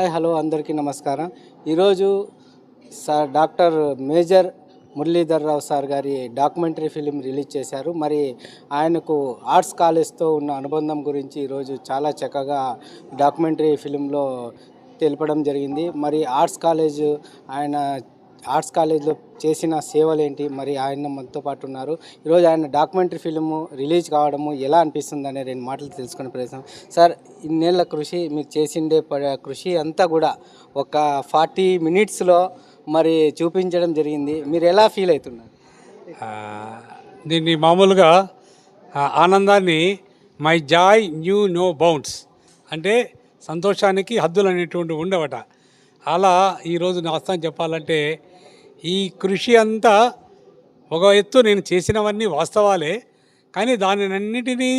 Hi hello అందరికీ నమస్కారం. ఈరోజు sir doctor major Muralidhar Rao sir గారి డాక్యుమెంటరీ ఫిలిం రిలీజ్ చేశారు. మరి ఆయనకు ఆర్ట్స్ కాలేజ్తో ఉన్న అనుబంధం గురించి ఈరోజు చాలా చక్కగా డాక్యుమెంటరీ ఫిలింలో తెలపడం జరిగింది. మరి ఆర్ట్స్ కాలేజ్ ఆయన ఆర్ట్స్ కాలేజ్లో చేసిన సేవలు ఏంటి మరి ఆయన మనతో పాటు ఉన్నారు. ఈరోజు ఆయన డాక్యుమెంటరీ ఫిలిము రిలీజ్ కావడము ఎలా అనిపిస్తుంది అనే రెండు మాటలు తెలుసుకునే ప్రయత్నం. సార్ ఇన్నేళ్ళ కృషి మీరు చేసిండే ప- కృషి అంతా కూడా ఒక ఫార్టీ మినిట్స్లో మరి చూపించడం జరిగింది. మీరు ఎలా ఫీల్ అవుతున్నారు? దీన్ని మామూలుగా ఆనందాన్ని my joy knew no bounds అంటే సంతోషానికి హద్దులు అనేటువంటి ఉండవట. అలా ఈరోజు నా అర్థం చెప్పాలంటే ఈ కృషి అంతా ఒక ఎత్తు నేను చేసినవన్నీ వాస్తవాలే కానీ దానినన్నిటినీ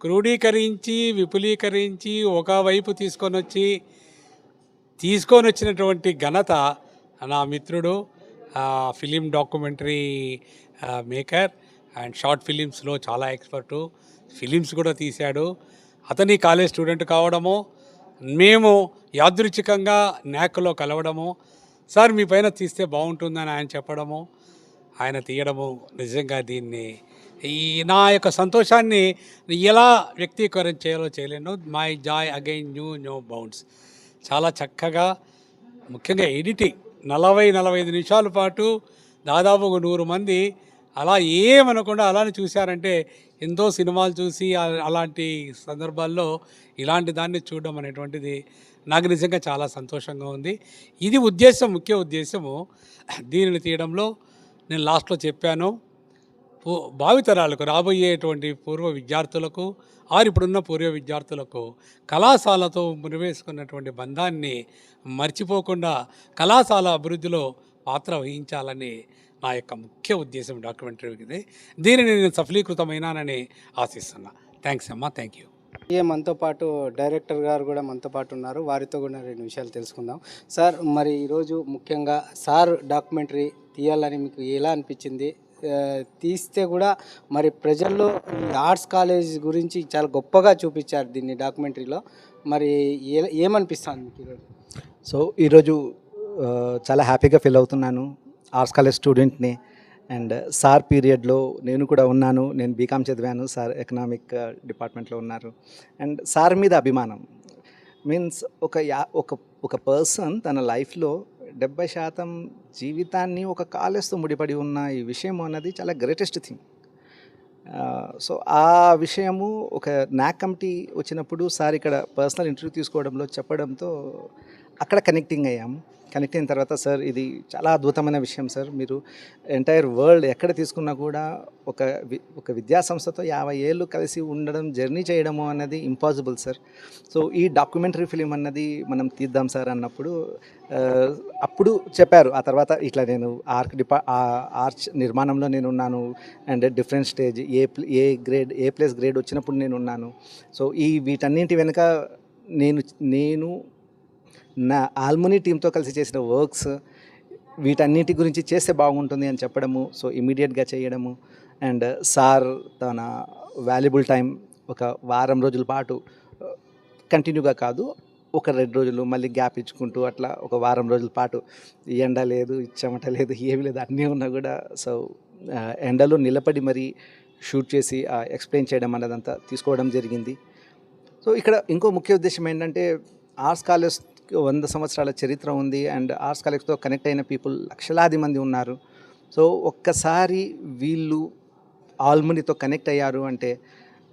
క్రోడీకరించి విపులీకరించి ఒకవైపు తీసుకొని వచ్చి తీసుకొని వచ్చినటువంటి ఘనత నా మిత్రుడు film documentary maker and short ఫిలిమ్స్లో చాలా ఎక్స్పర్టు. ఫిలిమ్స్ కూడా తీశాడు. అతని కాలేజ్ స్టూడెంట్ కావడము మేము యాదృచ్ఛికంగా న్యాక్లో కలవడము సార్ మీ పైన తీస్తే బాగుంటుందని ఆయన చెప్పడము ఆయన తీయడము నిజంగా దీన్ని ఈ నా యొక్క సంతోషాన్ని ఎలా వ్యక్తీకరణ చేయాలో చేయలేను. My joy again knew knew bounds. చాలా చక్కగా ముఖ్యంగా ఎడిటింగ్. నలభై నలభై ఐదు నిమిషాల పాటు దాదాపు ఒక నూరు మంది అలా ఏమనకుండా అలానే చూశారంటే ఎంతో సినిమాలు చూసి అలాంటి సందర్భాల్లో ఇలాంటి దాన్ని చూడడం అనేటువంటిది నాకు నిజంగా చాలా సంతోషంగా ఉంది. ఇది ఉద్దేశం ముఖ్య ఉద్దేశము. దీనిని తీయడంలో నేను లాస్ట్లో చెప్పాను. భావితరాలకు రాబోయేటువంటి పూర్వ విద్యార్థులకు ఆరు ఇప్పుడున్న పూర్వ విద్యార్థులకు కళాశాలతో మునివేసుకున్నటువంటి బంధాన్ని మర్చిపోకుండా కళాశాల అభివృద్ధిలో పాత్ర వహించాలని నా యొక్క ముఖ్య ఉద్దేశం డాక్యుమెంటరీకి దీనిని నేను సఫలీకృతమైనానని ఆశిస్తున్నా. థ్యాంక్స్ అమ్మా. Thank you. ఏ మనతో పాటు డైరెక్టర్ గారు కూడా మనతో పాటు ఉన్నారు. వారితో కూడా రెండు విషయాలు తెలుసుకుందాం. సార్ మరి ఈరోజు ముఖ్యంగా సార్ డాక్యుమెంటరీ తీయాలని మీకు ఎలా అనిపించింది? తీస్తే కూడా మరి ప్రజల్లో ఆర్ట్స్ కాలేజ్ గురించి చాలా గొప్పగా చూపించారు దీన్ని డాక్యుమెంటరీలో. మరి ఏ- ఏమనిపిస్తుంది మీకు ఈరోజు? సో ఈరోజు చాలా హ్యాపీగా ఫీల్ అవుతున్నాను. ఆర్ట్స్ కాలేజ్ స్టూడెంట్ని. అండ్ సార్ పీరియడ్లో నేను కూడా ఉన్నాను. నేను బీకామ్ చదివాను. సార్ ఎకనామిక్ డిపార్ట్మెంట్లో ఉన్నారు. అండ్ సార్ మీద అభిమానం. మీన్స్ ఒక యా ఒక ఒక పర్సన్ తన లైఫ్లో డెబ్బై శాతం జీవితాన్ని ఒక కాలేజ్తో ముడిపడి ఉన్న ఈ విషయం అన్నది చాలా గ్రేటెస్ట్ థింగ్. సో ఆ విషయము ఒక నాక్ కమిటీ వచ్చినప్పుడు సార్ ఇక్కడ పర్సనల్ ఇంటర్వ్యూ తీసుకోవడంలో చెప్పడంతో అక్కడ కనెక్టింగ్ అయ్యాము కనెక్ట్ అయిన తర్వాత సార్ ఇది చాలా అద్భుతమైన విషయం సార్. మీరు ఎంటైర్ వరల్డ్ ఎక్కడ తీసుకున్నా కూడా ఒక వి ఒక విద్యా సంస్థతో యాభై ఏళ్ళు కలిసి ఉండడం జర్నీ చేయడము అన్నది ఇంపాసిబుల్ సార్. సో ఈ డాక్యుమెంటరీ ఫిలిం అన్నది మనం తీద్దాం సార్ అన్నప్పుడు అప్పుడు చెప్పారు. ఆ తర్వాత ఇట్లా నేను ఆర్క్ డిపా ఆర్చ్ నిర్మాణంలో నేను ఉన్నాను and different stage A A grade A plus grade వచ్చినప్పుడు నేను ఉన్నాను. సో ఈ వీటన్నింటి వెనుక నేను నేను నా ఆల్మోని టీంతో కలిసి చేసిన వర్క్స్ వీటన్నిటి గురించి చేస్తే బాగుంటుంది అని చెప్పడము సో ఇమీడియట్గా చేయడము. అండ్ సార్ తన వాల్యుబుల్ టైం ఒక వారం రోజుల పాటు కంటిన్యూగా కాదు ఒక రెండు రోజులు మళ్ళీ గ్యాప్ ఇచ్చుకుంటూ అట్లా ఒక వారం రోజుల పాటు ఎండ లేదు చెమట లేదు ఏమి లేదు అన్నీ ఉన్నా కూడా సో ఎండలో నిలబడి మరీ షూట్ చేసి ఎక్స్ప్లెయిన్ చేయడం అన్నదంతా తీసుకోవడం జరిగింది. సో ఇక్కడ ఇంకో ముఖ్య ఉద్దేశం ఏంటంటే ఆర్ట్స్ కాలేజ్ వంద సంవత్సరాల చరిత్ర ఉంది అండ్ ఆర్ట్స్ కాలేజ్తో కనెక్ట్ అయిన పీపుల్ లక్షలాది మంది ఉన్నారు. సో ఒక్కసారి వీళ్ళు ఆల్మనీతో కనెక్ట్ అయ్యారు అంటే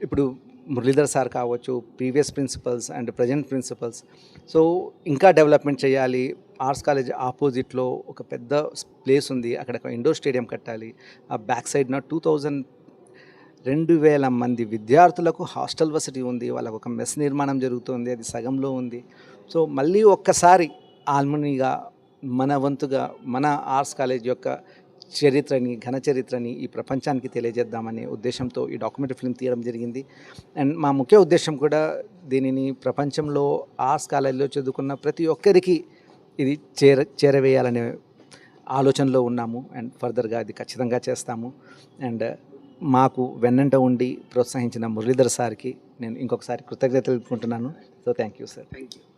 ఇప్పుడు మురళీధర్ సార్ కావచ్చు previous principals and present principals. So ఇంకా డెవలప్మెంట్ చేయాలి. ఆర్ట్స్ కాలేజ్ ఆపోజిట్లో ఒక పెద్ద ప్లేస్ ఉంది. అక్కడ ఒక ఇండోర్ స్టేడియం కట్టాలి. ఆ బ్యాక్ సైడ్న టూ థౌజండ్ రెండు వేల మంది విద్యార్థులకు హాస్టల్ వసతి ఉంది. వాళ్ళకు ఒక మెస్ నిర్మాణం జరుగుతుంది. అది సగంలో ఉంది. సో మళ్ళీ ఒక్కసారి ఆల్మనీగా మన వంతుగా మన ఆర్ట్స్ కాలేజ్ యొక్క చరిత్రని ఘన చరిత్రని ఈ ప్రపంచానికి తెలియజేద్దామనే ఉద్దేశంతో ఈ డాక్యుమెంటరీ ఫిల్మ్ తీయడం జరిగింది. అండ్ మా ముఖ్య ఉద్దేశం కూడా దీనిని ప్రపంచంలో ఆర్ట్స్ కాలేజీలో చదువుకున్న ప్రతి ఒక్కరికి ఇది చేర చేరవేయాలనే ఆలోచనలో ఉన్నాము. అండ్ ఫర్దర్గా అది ఖచ్చితంగా చేస్తాము. అండ్ మాకు వెన్నంట ఉండి ప్రోత్సహించిన మురళీధర్ సార్కి నేను ఇంకొకసారి కృతజ్ఞతలు తెలుపుకుంటున్నాను. So thank you sir. Thank you.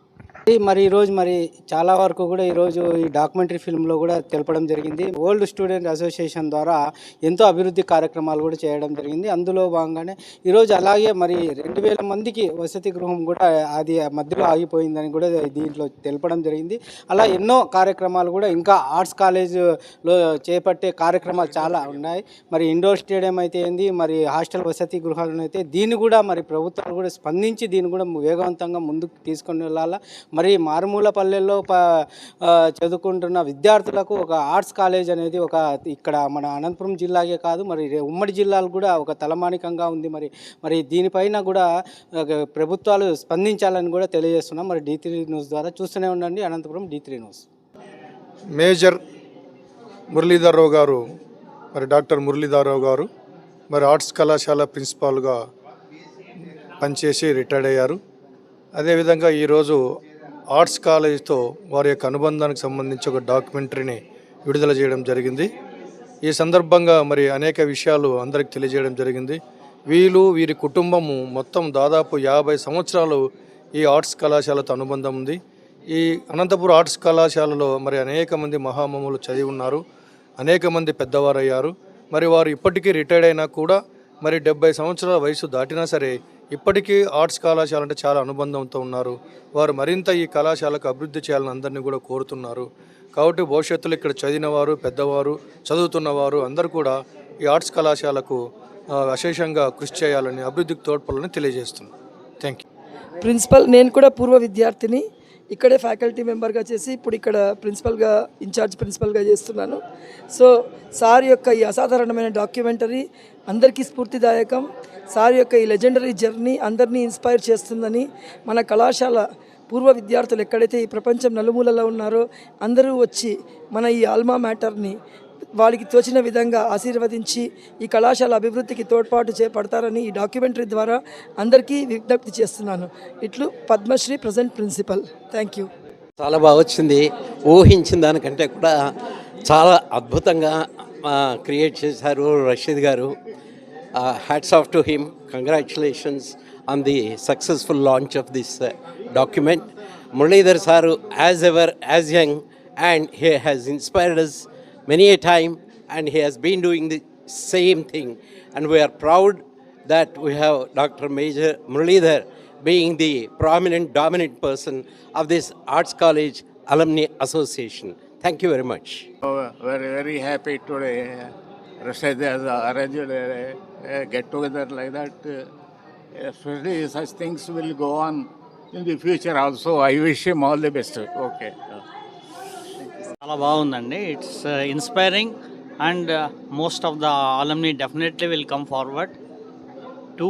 మరి ఈరోజు మరి చాలా వరకు కూడా ఈరోజు ఈ డాక్యుమెంటరీ ఫిల్మ్లో కూడా తెలపడం జరిగింది. ఓల్డ్ స్టూడెంట్ అసోసియేషన్ ద్వారా ఎంతో అభివృద్ధి కార్యక్రమాలు కూడా చేయడం జరిగింది. అందులో భాగంగానే ఈరోజు అలాగే మరి రెండు వేల మందికి వసతి గృహం కూడా అది మధ్యలో ఆగిపోయిందని కూడా దీంట్లో తెలపడం జరిగింది. అలా ఎన్నో కార్యక్రమాలు కూడా ఇంకా ఆర్ట్స్ కాలేజ్లో చేపట్టే కార్యక్రమాలు చాలా ఉన్నాయి. మరి ఇండోర్ స్టేడియం అయితే ఏంది మరి హాస్టల్ వసతి గృహాలను అయితే దీన్ని కూడా మరి ప్రభుత్వాలు కూడా స్పందించి దీన్ని కూడా వేగవంతంగా ముందుకు తీసుకొని వెళ్ళాలా? మరి మారుమూల పల్లెల్లో ప చదువుకుంటున్న విద్యార్థులకు ఒక ఆర్ట్స్ కాలేజ్ అనేది ఒక ఇక్కడ మన అనంతపురం జిల్లాకే కాదు మరి ఉమ్మడి జిల్లాలు కూడా ఒక తలమానికంగా ఉంది మరి మరి దీనిపైన కూడా ప్రభుత్వాలు స్పందించాలని కూడా తెలియజేస్తున్నాం. మరి డీ త్రీ న్యూస్ ద్వారా చూస్తూనే ఉండండి. Anantapuram D three news. Major Muralidhar Rao గారు మరి డాక్టర్ మురళీధర్రావు గారు మరి ఆర్ట్స్ కళాశాల ప్రిన్సిపాల్గా పనిచేసి రిటైర్డ్ అయ్యారు. అదేవిధంగా ఈరోజు ఆర్ట్స్ కాలేజ్తో వారి యొక్క అనుబంధానికి సంబంధించి ఒక డాక్యుమెంటరీని విడుదల చేయడం జరిగింది. ఈ సందర్భంగా మరి అనేక విషయాలు అందరికి తెలియజేయడం జరిగింది. వీళ్ళు వీరి కుటుంబము మొత్తం దాదాపు యాభై సంవత్సరాలు ఈ ఆర్ట్స్ కళాశాలతో అనుబంధం ఉంది. ఈ అనంతపురం ఆర్ట్స్ కళాశాలలో మరి అనేక మంది మహామములు చదివి ఉన్నారు. అనేక మంది పెద్దవారయ్యారు. మరి వారు ఇప్పటికీ రిటైర్డ్ అయినా కూడా మరి డెబ్బై సంవత్సరాల వయసు దాటినా సరే ఇప్పటికీ ఆర్ట్స్ కళాశాల అంటే చాలా అనుబంధంతో ఉన్నారు. వారు మరింత ఈ కళాశాలకు అభివృద్ధి చేయాలని అందరినీ కూడా కోరుతున్నారు. కాబట్టి భవిష్యత్తులో ఇక్కడ చదివినవారు పెద్దవారు చదువుతున్నవారు అందరూ కూడా ఈ ఆర్ట్స్ కళాశాలకు విశేషంగా కృషి చేయాలని అభివృద్ధికి తోడ్పడాలని తెలియజేస్తున్నాను థ్యాంక్ యూ ప్రిన్సిపల్ నేను కూడా పూర్వ విద్యార్థిని. ఇక్కడే ఫ్యాకల్టీ మెంబర్గా చేసి ఇప్పుడు ఇక్కడ ప్రిన్సిపల్గా ఇన్ఛార్జ్ ప్రిన్సిపల్గా చేస్తున్నాను. సో సార్ యొక్క ఈ అసాధారణమైన డాక్యుమెంటరీ అందరికీ స్ఫూర్తిదాయకం. సార్ యొక్క ఈ లెజెండరీ జర్నీ అందరినీ ఇన్స్పైర్ చేస్తుందని మన కళాశాల పూర్వ విద్యార్థులు ఎక్కడైతే ఈ ప్రపంచం నలుమూలలో ఉన్నారో అందరూ వచ్చి మన ఈ ఆల్మా మ్యాటర్ని వారికి తోచిన విధంగా ఆశీర్వదించి ఈ కళాశాల అభివృద్ధికి తోడ్పాటు చేపడతారని ఈ డాక్యుమెంటరీ ద్వారా అందరికీ విజ్ఞప్తి చేస్తున్నాను. ఇట్లు Padmashri present principal. Thank you. చాలా బాగా వచ్చింది. ఊహించిన దానికంటే కూడా చాలా అద్భుతంగా క్రియేట్ చేశారు రషీద్ గారు. Uh, hats off to him. Congratulations on the successful launch of this uh, document. Muralidhar Saru, as ever, as young, and he has inspired us many a time, and he has been doing the same thing. And we are proud that we have Dr. Major Muralidhar being the prominent, dominant person of this Arts College Alumni Association. Thank you very much. Oh, we're very happy today. Rashid has arranged a, a get together like that. Uh, Especially such things will go on in the future also. I wish him all the best. Okay. చాలా బాగుందండి it's inspiring and most of the alumni definitely will come forward to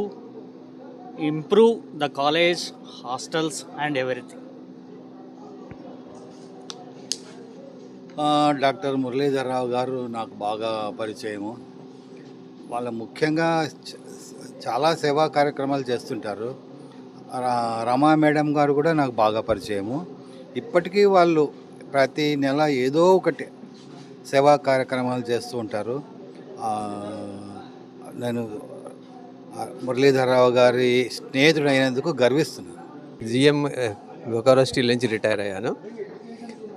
improve the college hostels and everything doctor Muralidhara Rao గారు నాకు బాగా పరిచయము. వాళ్ళ ముఖ్యంగా చాలా సేవా కార్యక్రమాలు చేస్తుంటారు. రమా మేడం గారు కూడా నాకు బాగా పరిచయము. ఇప్పటికీ వాళ్ళు ప్రతి నెల ఏదో ఒకటి సేవా కార్యక్రమాలు చేస్తూ ఉంటారు. నేను మురళీధరరావు గారి స్నేహితుడు అయినందుకు గర్విస్తున్నాను. జిఎం బొకారో స్టీల్ నుంచి రిటైర్ అయ్యాను.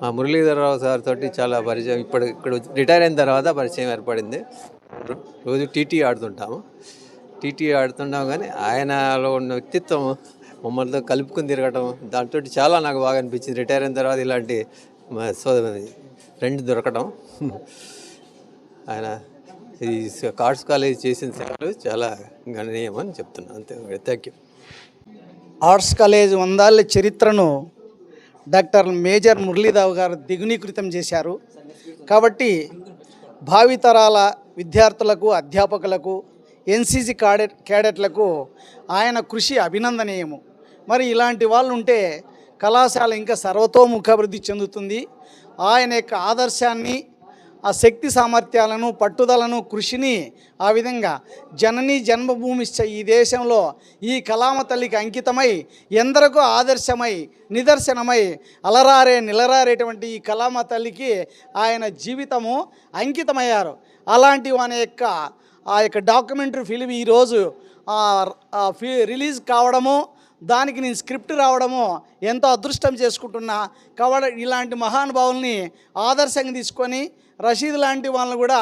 మా మురళీధరరావు సార్ తోటి చాలా పరిచయం. ఇప్పుడు ఇక్కడ రిటైర్ అయిన తర్వాత పరిచయం ఏర్పడింది. రోజు టీటీ ఆడుతుంటాము. టీటీ ఆడుతుంటాం కానీ ఆయనలో ఉన్న వ్యక్తిత్వం మమ్మల్తో కలుపుకుని తిరగటం దాంతో చాలా నాకు బాగా అనిపించింది. రిటైర్ అయిన తర్వాత ఇలాంటి మా సో ఫ్రెండ్ దొరకడం ఆయన ఈ కార్డ్స్ కాలేజ్ చేసిన సేవలు చాలా గణనీయమని చెప్తున్నాను. అంతే థ్యాంక్ యూ ఆర్ట్స్ కాలేజ్ వందాళ్ళ చరిత్రను డాక్టర్ మేజర్ మురళీరావు గారు దిగునీకృతం చేశారు. కాబట్టి భావితరాల విద్యార్థులకు అధ్యాపకులకు ఎన్సీసీ క్యాడెట్ క్యాడెట్లకు ఆయన కృషి అభినందనీయము. మరి ఇలాంటి వాళ్ళు ఉంటే కళాశాల ఇంకా సర్వతోముఖాభివృద్ధి చెందుతుంది. ఆయన యొక్క ఆదర్శాన్ని ఆ శక్తి సామర్థ్యాలను పట్టుదలను కృషిని ఆ విధంగా జనని జన్మభూమి ఈ దేశంలో ఈ కలామ తల్లికి అంకితమై ఎందరికో ఆదర్శమై నిదర్శనమై అలరారే నిలరారేటువంటి ఈ కలామ తల్లికి ఆయన జీవితము అంకితమయ్యారు. అలాంటి ఆయన యొక్క ఆ యొక్క డాక్యుమెంటరీ ఫిలిం ఈరోజు ఫి రిలీజ్ కావడము దానికి నేను స్క్రిప్ట్ రావడము ఎంతో అదృష్టం చేసుకుంటున్నా. కాబట్టి ఇలాంటి మహానుభావుల్ని ఆదర్శంగా తీసుకొని రషీద్ లాంటి వాళ్ళని కూడా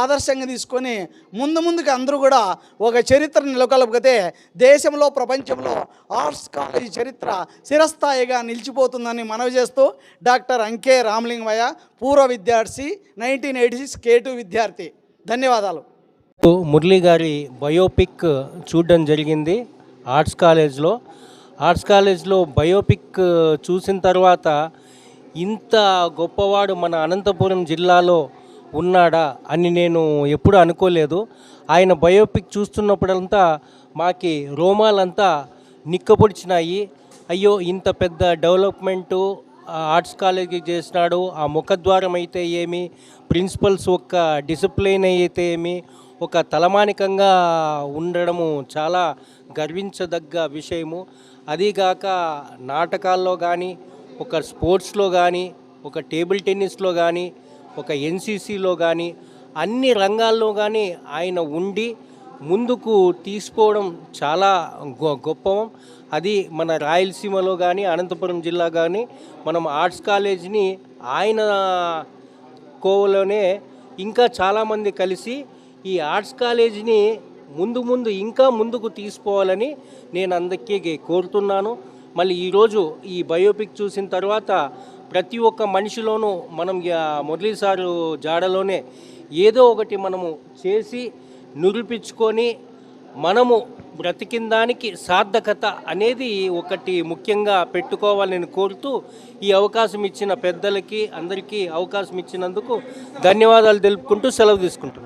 ఆదర్శంగా తీసుకొని ముందు ముందుకు అందరూ కూడా ఒక చరిత్ర నెలకొల్పితే దేశంలో ప్రపంచంలో ఆర్ట్స్ కాలేజీ చరిత్ర చిరస్థాయిగా నిలిచిపోతుందని మనవి చేస్తూ డాక్టర్ అంకే రామలింగమయ్య పూర్వ విద్యార్థి nineteen eighty six K two విద్యార్థి. ధన్యవాదాలు. మురళీ గారి బయోపిక్ చూడడం జరిగింది. ఆర్ట్స్ కాలేజ్లో. ఆర్ట్స్ కాలేజ్లో బయోపిక్ చూసిన తర్వాత ఇంత గొప్పవాడు మన అనంతపురం జిల్లాలో ఉన్నాడా అని నేను ఎప్పుడు అనుకోలేదు. ఆయన బయోపిక్ చూస్తున్నప్పుడంతా మాకి రోమాలంతా నిక్కపొడిచినాయి అయ్యో ఇంత పెద్ద డెవలప్మెంటు ఆర్ట్స్ కాలేజీ చేసినాడు. ఆ ముఖద్వారం అయితే ఏమి? ప్రిన్సిపల్స్ ఒక్క డిసిప్లిన్ అయితే ఏమి? ఒక తలమానికంగా ఉండడము చాలా గర్వించదగ్గ విషయము. అదీగాక నాటకాల్లో కానీ ఒక స్పోర్ట్స్లో కానీ ఒక టేబుల్ టెన్నిస్లో కానీ ఒక ఎన్సీసీలో కానీ అన్ని రంగాల్లో కానీ ఆయన ఉండి ముందుకు తీసుకోవడం చాలా గొ గొప్ప అది మన రాయలసీమలో కానీ అనంతపురం జిల్లా కానీ మనం ఆర్ట్స్ కాలేజ్ని ఆయన కోవలోనే ఇంకా చాలామంది కలిసి ఈ ఆర్ట్స్ కాలేజీని ముందు ముందు ఇంకా ముందుకు తీసుకోవాలని నేను అందరికీ కోరుతున్నాను. మళ్ళీ ఈరోజు ఈ బయోపిక్ చూసిన తర్వాత ప్రతి ఒక్క మనిషిలోనూ మనం మురళీ సారు జాడలోనే ఏదో ఒకటి మనము చేసి నిరూపించుకొని మనము బ్రతికిన దానికి సార్థకత అనేది ఒకటి ముఖ్యంగా పెట్టుకోవాలని కోరుతూ ఈ అవకాశం ఇచ్చిన పెద్దలకి అందరికీ అవకాశం ఇచ్చినందుకు ధన్యవాదాలు తెలుపుకుంటూ సెలవు తీసుకుంటున్నాను.